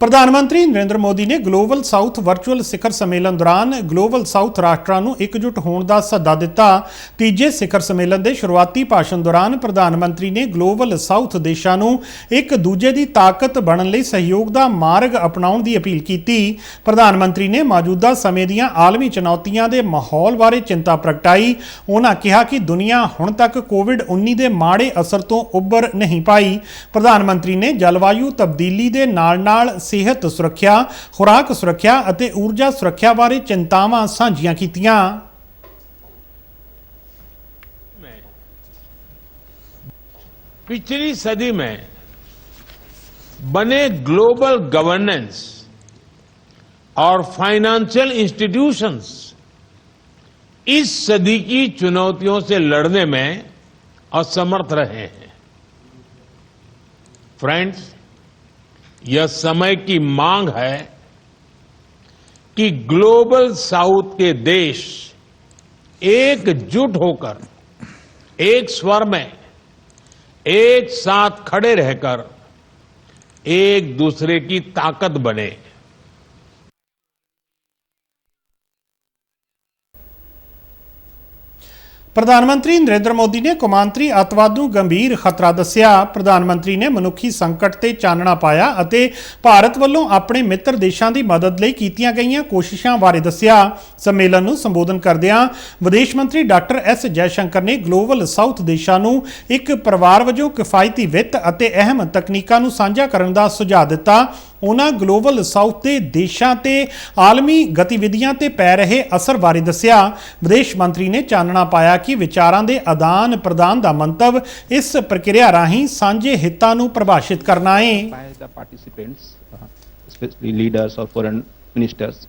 ਪ੍ਰਧਾਨ ਮੰਤਰੀ ਨਰਿੰਦਰ ਮੋਦੀ ਨੇ ਗਲੋਬਲ ਸਾਊਥ ਵਰਚੁਅਲ ਸਿਖਰ ਸੰਮੇਲਨ ਦੌਰਾਨ ਗਲੋਬਲ ਸਾਊਥ ਰਾਸ਼ਟਰਾਂ ਨੂੰ ਇਕਜੁੱਟ ਹੋਣ ਦਾ ਸੱਦਾ ਦਿੱਤਾ। ਤੀਜੇ ਸਿਖਰ ਸੰਮੇਲਨ ਦੇ ਸ਼ੁਰੂਆਤੀ ਭਾਸ਼ਣ ਦੌਰਾਨ ਪ੍ਰਧਾਨ ਮੰਤਰੀ ਨੇ ਗਲੋਬਲ ਸਾਊਥ ਦੇਸ਼ਾਂ ਨੂੰ ਇੱਕ ਦੂਜੇ ਦੀ ਤਾਕਤ ਬਣਨ ਲਈ ਸਹਿਯੋਗ ਦਾ ਮਾਰਗ ਅਪਣਾਉਣ ਦੀ ਅਪੀਲ ਕੀਤੀ। ਪ੍ਰਧਾਨ ਮੰਤਰੀ ਨੇ ਮੌਜੂਦਾ ਸਮੇਂ ਦੀਆਂ ਆਲਮੀ ਚੁਣੌਤੀਆਂ ਦੇ ਮਾਹੌਲ ਬਾਰੇ ਚਿੰਤਾ ਪ੍ਰਗਟਾਈ। ਉਹਨਾਂ ਕਿਹਾ ਕਿ ਦੁਨੀਆ ਹੁਣ ਤੱਕ ਕੋਵਿਡ-19 ਦੇ ਮਾੜੇ ਅਸਰ ਤੋਂ ਉੱਭਰ ਨਹੀਂ ਪਾਈ। ਪ੍ਰਧਾਨ ਮੰਤਰੀ ਨੇ ਜਲਵਾਯੂ ਤਬਦੀਲੀ ਦੇ ਨਾਲ-ਨਾਲ ਸਿਹਤ ਸੁਰੱਖਿਆ ਖੁਰਾਕ ਸੁਰੱਖਿਆ ਅਤੇ ਊਰਜਾ ਸੁਰੱਖਿਆ ਬਾਰੇ ਚਿੰਤਾਵਾਂ ਸਾਂਝੀਆਂ ਕੀਤੀਆਂ पिछली सदी में बने ग्लोबल गवर्नेंस और फाइनेंशियल इंस्टीट्यूशंस इस सदी की चुनौतियों से लड़ने में असमर्थ रहे हैं फ्रेंड्स यह समय की मांग है कि ग्लोबल साउथ के देश एकजुट होकर, एक स्वर में, एक साथ खड़े रहकर, एक दूसरे की ताकत बने। ਪ੍ਰਧਾਨ ਮੰਤਰੀ ਨਰਿੰਦਰ ਮੋਦੀ ਨੇ ਕੌਮਾਂਤਰੀ ਅੱਤਵਾਦ ਨੂੰ ਗੰਭੀਰ ਖਤਰਾ ਦੱਸਿਆ। ਪ੍ਰਧਾਨ ਮੰਤਰੀ ਨੇ ਮਨੁੱਖੀ ਸੰਕਟ ਤੇ ਚਾਨਣਾ ਪਾਇਆ ਅਤੇ ਭਾਰਤ ਵੱਲੋਂ ਆਪਣੇ ਮਿੱਤਰ ਦੇਸ਼ਾਂ ਦੀ ਮਦਦ ਲਈ ਕੀਤੀਆਂ ਗਈਆਂ ਕੋਸ਼ਿਸ਼ਾਂ ਬਾਰੇ ਦੱਸਿਆ। ਸੰਮੇਲਨ ਨੂੰ ਸੰਬੋਧਨ ਕਰਦਿਆਂ ਵਿਦੇਸ਼ ਮੰਤਰੀ ਡਾਕਟਰ ਐਸ ਜੈਸ਼ੰਕਰ ਨੇ ਗਲੋਬਲ ਸਾਊਥ ਦੇਸ਼ਾਂ ਨੂੰ ਇੱਕ ਪਰਿਵਾਰ ਵਜੋਂ ਕਿਫਾਇਤੀ ਵਿੱਤ ਅਤੇ ਅਹਿਮ ਤਕਨੀਕਾਂ ਨੂੰ ਸਾਂਝਾ ਕਰਨ ਦਾ ਸੁਝਾਅ ਦਿੱਤਾ। ਉਹਨਾਂ ਗਲੋਬਲ ਸਾਊਥ ਦੇ ਦੇਸ਼ਾਂ ਤੇ ਆਲਮੀ ਗਤੀਵਿਧੀਆਂ ਤੇ ਪੈ ਰਹੇ ਅਸਰ ਬਾਰੇ ਦੱਸਿਆ ਵਿਦੇਸ਼ ਮੰਤਰੀ ਨੇ ਚਾਨਣਾ ਪਾਇਆ ਕਿ ਵਿਚਾਰਾਂ ਦੇ ਆਦਾਨ ਪ੍ਰਦਾਨ ਦਾ ਮੰਤਵ ਇਸ ਪ੍ਰਕਿਰਿਆ ਰਾਹੀਂ ਸਾਂਝੇ ਹਿੱਤਾਂ ਨੂੰ ਪ੍ਰਭਾਸ਼ਿਤ ਕਰਨਾ ਹੈ by the participants, uh, especially leaders or foreign ministers?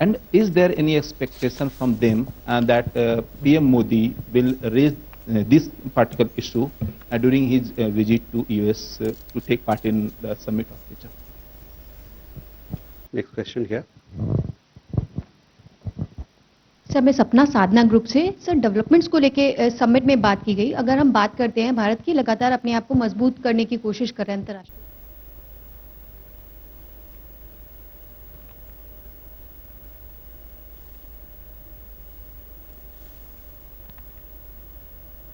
And is there any expectation from them uh, that uh, PM Modi will raise uh, this particular issue uh, during his uh, visit to US uh, to take part in the summit of future? Next question here. Sir मैं Sapna Sadhana group से sir developments को लेके summit में बात की गई अगर हम बात करते हैं, भारत की लगातार अपने आप को मज़बूत करने की कोशिश कर रहे हैं अंतर्राष्ट्रीय